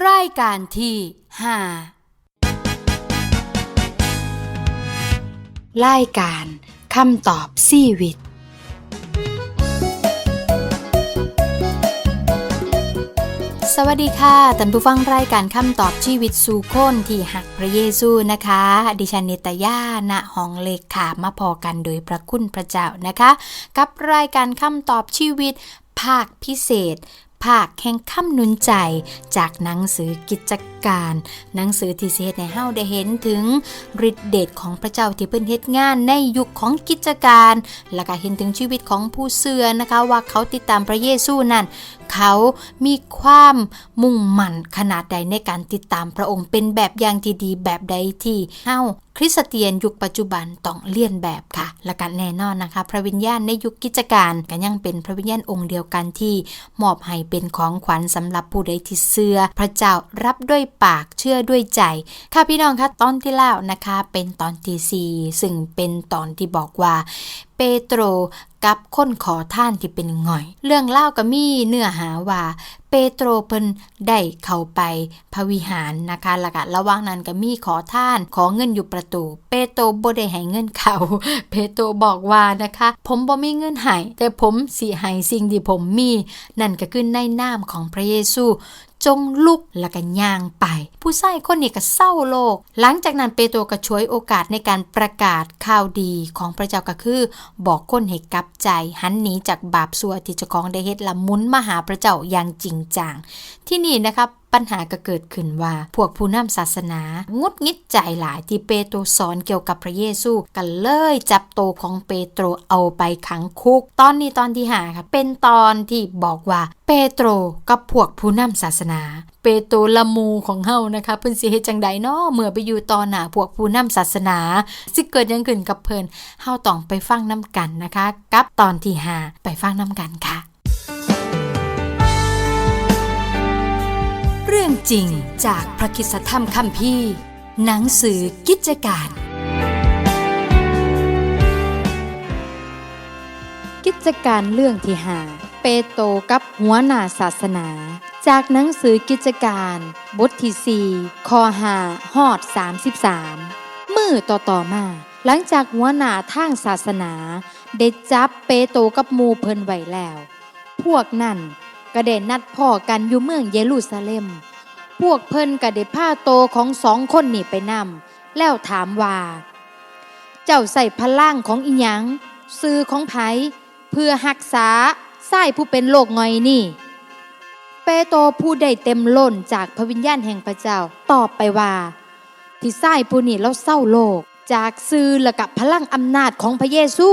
รายการที่ห้ารายการคำตอบชีวิต สวัสดีค่ะท่านผู้ฟังรายการคำตอบชีวิตสู่คนที่หักพระเยซูนะคะ ดิฉันเนตยาณห้องเลขขามาพอกันโดยพระคุณพระเจ้านะคะ กับรายการคำตอบชีวิตภาคพิเศษ ภาคแห่งคำนุนใจ จากหนังสือกิจการ หนังสือที่เฮ็ดในเฮาได้เห็นถึงฤทธิเดชของพระเจ้าที่เพิ่นเฮ็ดงานในยุคของกิจการ แล้วก็เห็นถึงชีวิตของผู้เสื่อนะคะ ว่าเขาติดตามพระเยซูนั่น เขามีความมุ่งมั่นขนาดใดในการติดตามพระองค์เป็นแบบอย่างที่ดีแบบใดที่เฮาคริสเตียนยุคปัจจุบันต้องเลียนแบบค่ะ และกันแน่นอนนะคะ พระวิญญาณในยุคกิจการก็ยังเป็นพระวิญญาณองค์เดียวกันที่มอบให้เป็นของขวัญสำหรับผู้ใดที่เชื่อพระเจ้ารับด้วยปากเชื่อด้วยใจ ค่ะพี่น้องคะตอนที่แล้วนะคะ เป็นตอนที่สี่ซึ่งเป็นตอนที่บอกว่า ปโตรกับคนขอท่านที่เป็นง่อย เรื่องเล่าก็มีเนื้อหาว่าเปโตรเพิ่นได้เข้าไปพระวิหารนะคะล้วก็ระหว่างนั้นก็มีขอท่านขอเงินอยู่ประตู เปโตรบ่ได้ให้เงินเขาเปโตรบอกว่านะคะ ผมบ่มีเงินให้แต่ผมสิให้สิ่งที่ผมมี นั่นก็คือในนามของพระเยซู จงลุกแล้วก็ย่างไป ผู้ชายคนนี้ก็เศร้าโลก หลังจากนั้นเปโตรก็ช่วยโอกาสในการประกาศข่าวดีของพระเจ้าก็คือ บอกคนให้กลับใจหันหนีจากบาปซัวที่เจ้าของได้เฮ็ดละมุนมาหาพระเจ้าอย่างจริงจังที่นี่นะครับ ปัญหาก็เกิดขึ้นว่า พวกผู้นำศาสนางุดงิดใจหลายที่เปโตรสอนเกี่ยวกับพระเยซูกันเลยจับโตวของเปโตรเอาไปขังคุก ตอนนี้ตอนที่หาค่ะเป็นตอนที่บอกว่าเปโตรกับพวกผู้นำศาสนา เปโตรละมูของเฮานะคะเพิ่นสิเฮ็ดจังใดเนาะเมื่อไปอยู่ต่อหน้าพวกผู้นำศาสนา สิเกิดยังขึ้นกับเพิ่นเฮาต้องไปฟังนํกันนะคะ กับตอนที่หาไปฟังนํกันค่ะ เรื่องจริงจากพระคิสธรรมคัมภีร์หนังสือกิจการ กิจการเรื่องที่หาเปโตรกับหัวหน้าศาสนา จากหนังสือกิจการ บทที่4ข้อ5ฮอด 33 มือต่อต่อมา หลังจากหัวหน้าทางศาสนา ได้จับเปโตรกับมูเพิ่นไว้แล้ว พวกนั่น ก็ได้นัดพ่อกันอยู่เมืองเยรูซาเล็ม พวกเพิ่นก็ได้พาโตของสองคนนี่ไปนำแล้วถามว่า เจ้าใส่พลังของอีหยังซื้อของไผเพื่อหักษาไส้ผู้เป็นโรคงอยนี่ เปโตผู้ได้เต็มล้นจากพระวิญญาณแห่งพระเจ้าตอบไปว่า ที่ไส้ผู้นี้เราเศร้าโลก จากซื้อและกับพลังอำนาจของพระเยซู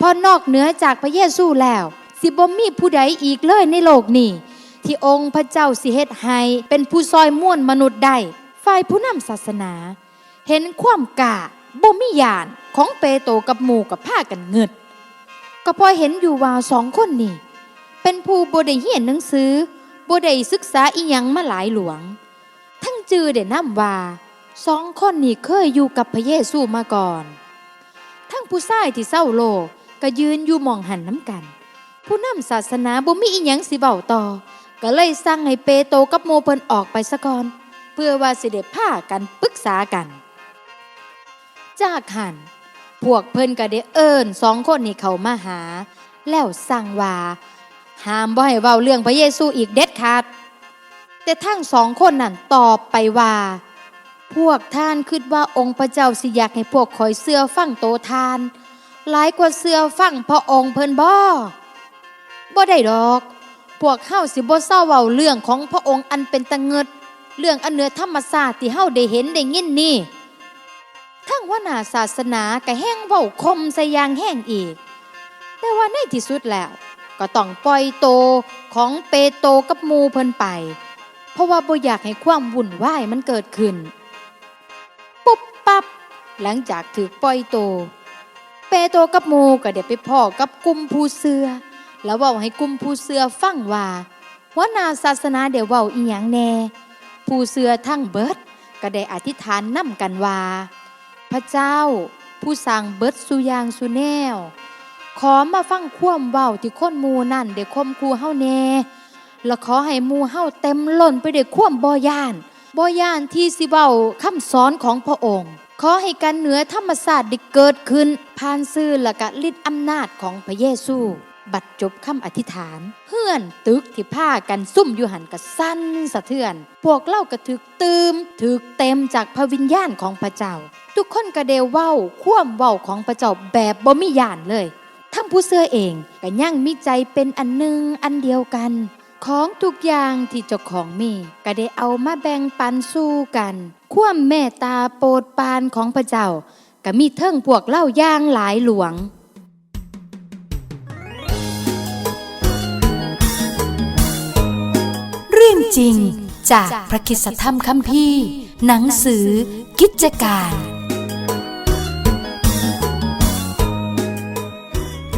พอนอกเหนือจากพระเยซูแล้ว สิบ่มีผู้ใดอีกเลยในโลกนี้ ที่องค์พระเจ้าสิเฮ็ดให้เป็นผู้ซอยม่วนมนุษย์ได้ฝ่ายผู้นำศาสนา เห็นความกล้าบ่มียานของเปโตกับหมู่กับผ้ากันเงิด ก็พอเห็นอยู่ว่าสองคนนี่ เป็นผู้บ่ได้เรียนหนังสือบ่ได้ศึกษาอีหยังมาหลายหลวง ทั้งจือได้นำว่าสองคนนี่เคยอยู่กับพระเยซูมาก่อน ทั้งผู้ชายที่เศร้าโลกก็ยืนอยู่มองหันน้ำกัน ผู้นำศาสนาบ่มีอีหยังสิเบาต่อ ก็เลยสั่งให้เปโตกับโมเพิ่นออกไปซะก่อน เพื่อว่าสิได้ากันปรึกษากัน จากหันพวกเพิ่นก็ได้เอิ้นสองคนนี้เข้ามาหา แล้วสั่งว่าห้ามบ่ให้เว้าเรื่องพระเยซูอีกเด็ดขาดแต่ทั้งสองคนนั่นตอบไปว่า พวกท่านคิดว่าองค์พระเจ้าสิอยากให้พวกคอยเสื้อฟั่งโตทาน หลายกว่าเสื้อฟั่งพระองค์เพิ่นบ่ บ่ได้ดอก พวกเฮาสิบ่เศร้าเว้าเรื่องของพระองค์อันเป็นตะเงิด เรื่องอันเหนือธรรมศาสตร์ที่เฮาได้เห็นได้ยินนี่ ทั้งว่านาศาสนาก็แห้งเว้าคมใส่ยางแห้งอีก แต่ว่าในที่สุดแล้ว ก็ต้องปล่อยโตของเปโตกับมูเพิ่นไป เพราะว่าบ่อยากให้ความวุ่นวายมันเกิดขึ้น ปุ๊บปับหลังจากถือปล่อยโต เปโตกับมูก็ได้ไปพ่อกับกลุ่มผู้เสือ แล้วเว้าให้กลุ่มผู้เสือฟังว่าว่านาศาสนาเดี๋ยวเว้าอีหยังแน่ ผู้เสือทั้งเบิดก็ได้อธิษฐานนำกันว่า พระเจ้าผู้สร้างเบิดสุยางสุแนว ขอมาฟังความเว้าที่คนมูนั่นเด็กคมคูเฮาแน่และขอให้มูเฮาเต็มล้นไปด้วยความบ่ย่านบ่ย่านที่สิเว้าคำสอนของพระองค์ ขอให้การเหนือธรรมศาสตร์ได้เกิดขึ้นผ่านซื่อและกะฤทธิ์อำนาจของพระเยซู บัดจบคำอธิษฐานเฮือนตึกที่ผ้ากันซุ่มอยู่หันกระสั้นสะเทือน พวกเล่าก็ถึกตืมถึกเต็มจากพระวิญญาณของพระเจ้า ทุกคนก็เดวเว้าคว่ำเว้าของพระเจ้าแบบบ่มียานเลยทั้งผู้เสื้อเองก็ยังมีใจเป็นอันหนึ่งอันเดียวกัน ของทุกอย่างที่เจ้าของมี ก็ได้เอามาแบ่งปันสู้กันความเมตตาโปรดปานของพระเจ้าก็มีเทิงพวกเล่าย่างหลายหลวง จริง จากพระคิดธรรมคัมภีร์หนังสือ กิจการ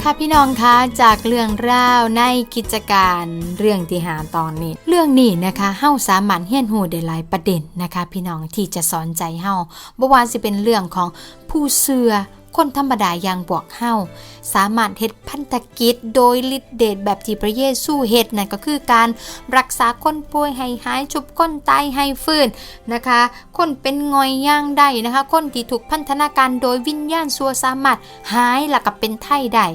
ค่ะพี่น้องคะจากเรื่องราวในกิจการเรื่องที่หาตอนนี้ เรื่องนี้นะคะเฮ้าสามารถเฮียนหูได้หลายประเด็นนะคะ พี่น้องที่จะสอนใจเฮ้าบ่ว่าสิเป็นเรื่องของผู้เสือ คนธรรมดาอย่างบวกเฮาสามารถเฮ็ดพันธกิจโดยฤทธิเดชแบบที่พระเยซูเฮ็ดนั่นก็คือการรักษาคนป่วยให้หายชุบคนตายให้ฟื้นนะคะ คนเป็นงอยย่างได้นะคะ คนที่ถูกพันธนาการโดยวิญญาณซัวสามารถหายแล้วก็เป็นไถ่ได้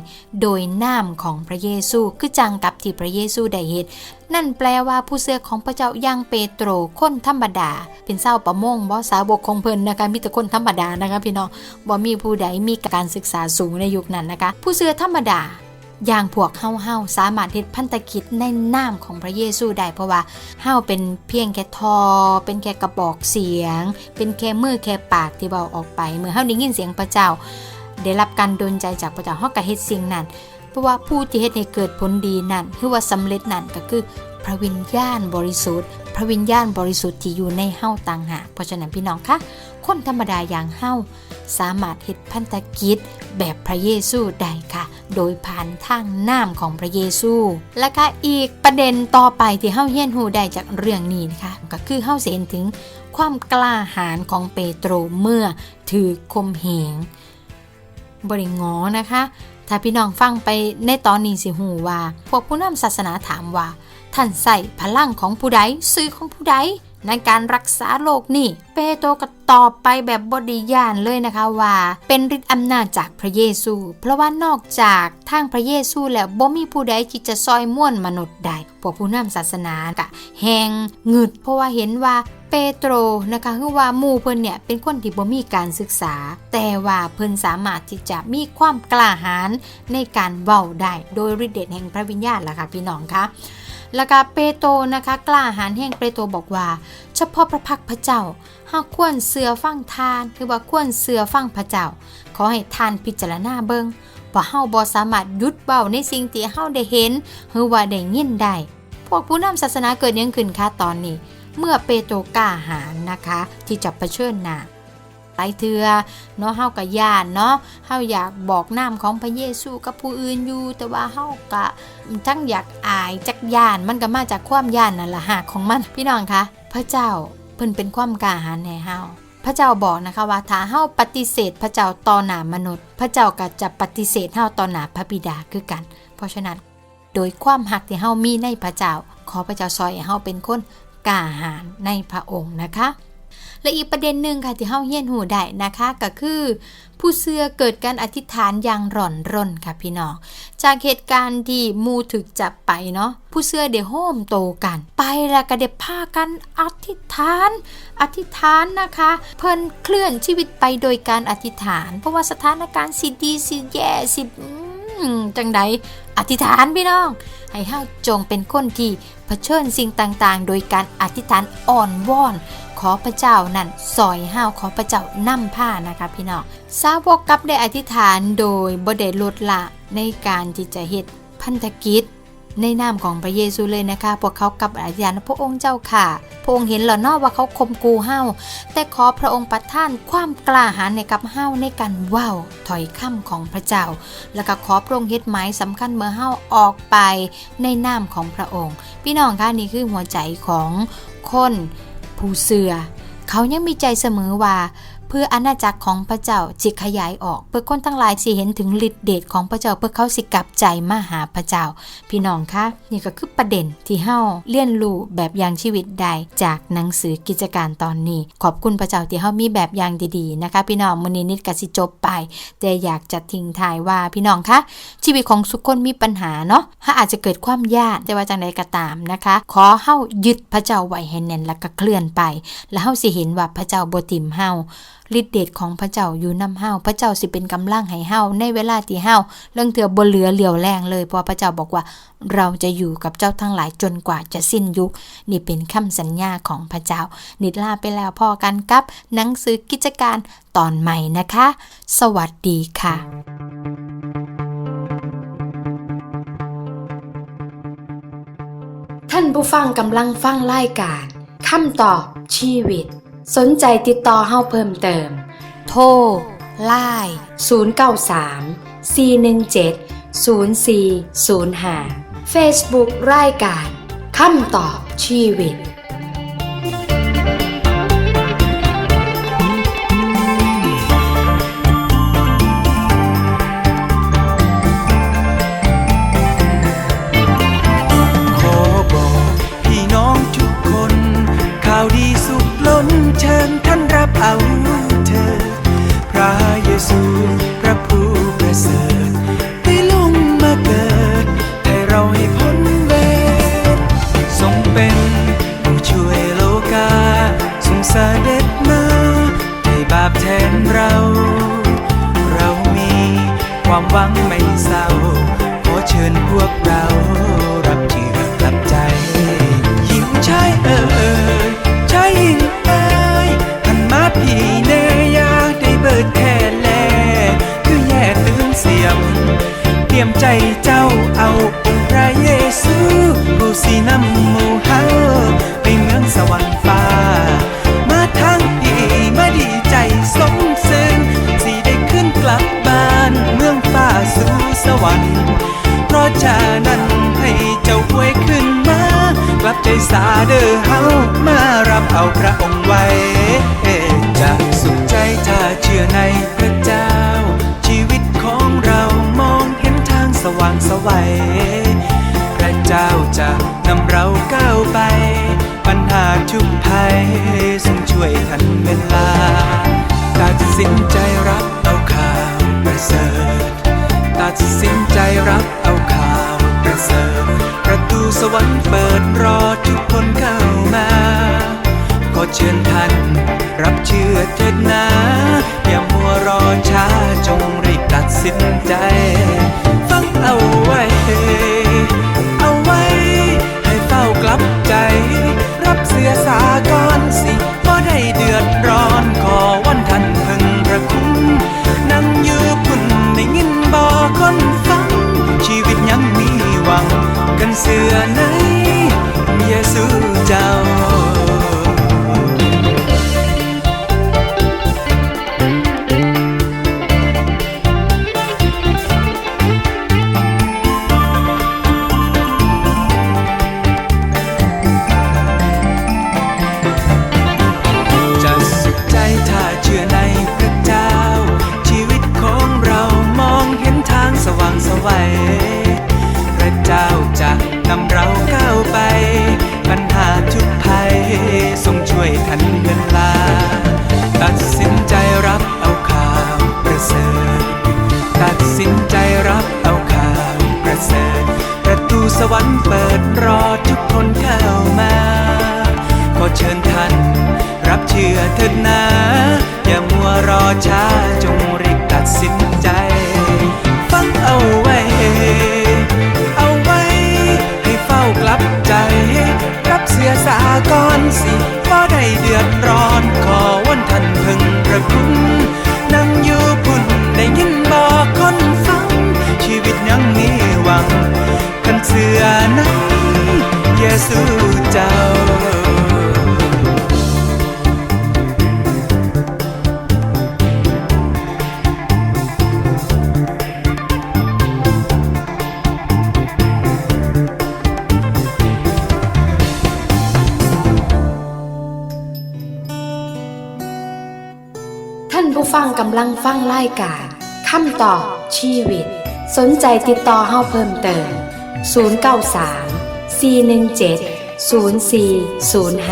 โดยน้ำของพระเยซูคือจังกับที่พระเยซูได้เฮ็ด นั่นแปลว่าผู้เสือของพระเจ้าย่างเปโตรคนธรรมดา เป็นเศร้าประมงบ่สาวกของเพิ่นนะคะมีแต่คนธรรมดานะคะพี่น้องบ่มีผู้ใดมีการศึกษาสูงในยุคนั้นนะคะ ผู้เสือธรรมดาอย่างพวกเฮาเฮาสามารถเฮ็ดพันธกิจในนามของพระเยซูได้เพราะว่าเฮาเป็นเพียงแค่ทอ เป็นแค่กระบอกเสียง เป็นแค่มือแค่ปากที่เบาออกไปเมื่อเฮาได้ยินเสียงพระเจ้า ได้รับการดลใจจากพระเจ้าเฮาก็เฮ็ดสิ่งนั้น เพราะว่าผู้ที่เฮ็ดให้เกิดผลดีนั่นคือว่าสำเร็จนั่นก็คือ พระวิญญาณบริสุทธิ์ พระวิญญาณบริสุทธิ์ที่อยู่ในเฮาต่างหากเพราะฉะนั้นพี่น้องคะคนธรรมดาอย่างเฮาสามารถเฮ็ดพันธกิจแบบพระเยซูได้ค่ะ โดยผ่านทางนามของพระเยซู และก็อีกประเด็นต่อไปที่เฮาเฮียนฮูได้จากเรื่องนี้นะคะก็คือเฮาเห็นถึงความกล้าหาญของเปโตรเมื่อถือคมเหงบริงอนะคะ ถ้าพี่น้องฟังไปในตอนนี้สิหูว่า พวกผู้นำศาสนาถามว่า ท่านใส่พลังของผู้ใดซื้อของผู้ใดในการรักษาโรคนี่ เปโตรก็ตอบไปแบบบดียานเลยนะคะว่า เป็นฤทธิ์อำนาจจากพระเยซู เพราะว่านอกจากทางพระเยซูแล้วบ่มีผู้ใดที่จะซอยม่วนมนุษย์ได้พวกผู้นำศาสนากะแหงงึดเพราะว่าเห็นว่า เปโตรนะคะคือว่ามูเพิ่นเนี่ยเป็นคนที่บ่มีการศึกษา แต่ว่าเพิ่นสามารถที่จะมีความกล้าหาญในการเว้าได้โดยฤทธิ์เดชแห่งพระวิญญาณล่ะค่ะพี่น้องคะแล้วก็เปโตรนะคะกล้าหาญแห่งเปโตรบอกว่า เฉพาะพระพักพระเจ้าหากควรเสือฟังทานคือว่าควรเสือฟังพระเจ้า ขอให้ทานพิจารณาเบิงว่าเฮาบ่สามารถหยุดเว้าในสิ่งที่เฮาได้เห็นหรือว่าได้ยินได้พวกผู้นำศาสนาเกิดยังขึ้นคะตอนนี้ เมื่อเปโตรกล้าหาญนะคะ ที่จะเผชิญหน้าหลายเทือเนาะเฮาก็ย่านเนาะเฮาอยากบอกนามของพระเยซูกับผู้อื่นอยู่ แต่ว่าเฮาก็ทั้งอยากอายจักย่านมันก็มาจากความย่านนั่นล่ะหากของมัน พี่น้องคะพระเจ้าเพิ่นเป็นความกล้าหาญให้เฮาพระเจ้าบอกนะคะว่าถ้าเฮาปฏิเสธ พระเจ้าต่อหน้ามนุษย์ พระเจ้าก็จะปฏิเสธเฮาต่อหน้าพระบิดาคือกัน เพราะฉะนั้น โดยความหักที่เฮามีในพระเจ้า ขอพระเจ้าซอยให้เฮาเป็นคน กาหาญในพระองค์นะคะและอีกประเด็นหนึ่งค่ะที่เฮาเฮียนหูได้นะคะก็คือ ผู้เสือเกิดการอธิษฐานอย่างร่อนร่นค่ะพี่น้องจากเหตุการณ์ที่มูถึกจับไปเนาะผู้เสือเดี๋ยวโฮมโตกัน ไปแล้วก็เดี๋ยวพากันอธิษฐาน อธิษฐานนะคะ เพิ่นเคลื่อนชีวิตไปโดยการอธิษฐาน เพราะว่าสถานการณ์สิดีสิแย่สิจังใด อธิษฐานพี่น้อง ให้เฮาจงเป็นคนที่เผชิญสิ่งต่างๆ โดยการอธิษฐานอ่อนวอน ขอพระเจ้านั่นซอยห้าวขอพระเจ้านำผ้านะคะพี่น้องสาวกกับได้อธิษฐานโดยบ่ได้ลดละในการที่จะเฮ็ดพันธกิจ ในนามของพระเยซูเลยนะคะ พวกเขากับอธิษฐานพระองค์เจ้าค่ะ พระองค์เห็นแล้วเนาะว่าเขาคมกูเฮาแต่ขอพระองค์ประทานความกล้าหาญในกับเฮาในการว้าถอยคำของพระเจ้า แล้วก็ขอพระองค์เฮ็ดหมายสำคัญเมื่อเฮาออกไปในนามของพระองค์ พี่น้องคะนี่คือหัวใจของคนผู้เสือ เขายังมีใจเสมอว่า เพื่ออาณาจักรของพระเจ้าจิขยายออก เพื่อคนทั้งหลายสิเห็นถึงฤทธิเดชของพระเจ้าเพื่อเขาสิกลับใจมาหาพระเจ้า พี่น้องคะนี่ก็คือประเด็นที่เฮาเรียนรู้แบบอย่างชีวิตใดจากหนังสือกิจการตอนนี้ ขอบคุณพระเจ้าที่เฮามีแบบอย่างดีๆนะคะ พี่น้องมื้อนี้นิดก็สิจบไป แต่อยากจะทิ้งท้ายว่าพี่น้องคะชีวิตของทุกคนมีปัญหาเนาะถ้าอาจจะเกิดความยากแต่ว่าจังใดก็ตามนะคะ ขอเฮายึดพระเจ้าไว้ให้แน่นแล้วก็เคลื่อนไป แล้วเฮาสิเห็นว่าพระเจ้าบ่ทิมเฮา ฤทธิเดชของพระเจ้าอยู่นำเฮาพระเจ้าสิเป็นกำลังให้เฮาในเวลาที่เฮาเรื่องเถื่อบ่เหลือเหลียวแรงเลยเพราะพระเจ้าบอกว่าเราจะอยู่กับเจ้าทั้งหลายจนกว่าจะสิ้นยุค นี่เป็นคำสัญญาของพระเจ้า นิดลาไปแล้วพอกันกับหนังสือกิจการตอนใหม่นะคะ สวัสดีค่ะท่านผู้ฟังกำลังฟังรายการคำตอบชีวิต สนใจติดต่อเฮาเพิ่มเติม โทรไลน์093 417 0405 Facebook รายการคำตอบชีวิต เจ้าเอาองค์พระเยซูผู้สีน้ำมูเฮาไปเมืองสวรรค์ฟ้า มาทางดีมาดีใจสมเสนสิได้ขึ้นกลับบ้านเมืองฟ้าสู่สวรรค์เพราะฉะนั้นให้เจ้าป่วยขึ้นมา กลับใจสาเด้อเฮามารับเอาพระองค์ไว้จะสุขใจถ้าเชื่อในพระเจ้า สวัยพระเจ้าจะนำเราก้าวไป ปัญหาทุกภัยทรงช่วยทันเวลา ตัดสินใจรับเอาข่าวประเสริฐ ตัดสินใจรับเอาข่าวประเสริฐ ประตูสวรรค์เปิดรอทุกคนเข้ามาขอเชิญท่านรับเชื่อเถิดนะอย่ามัวรอช้าจง ผู้ฟังกำลังฟังรายการคำตอบชีวิต สนใจติดต่อเฮาเพิ่มเติม 093 417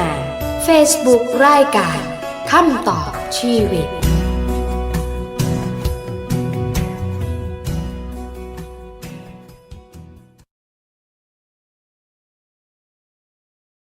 0405 Facebook รายการคำตอบชีวิต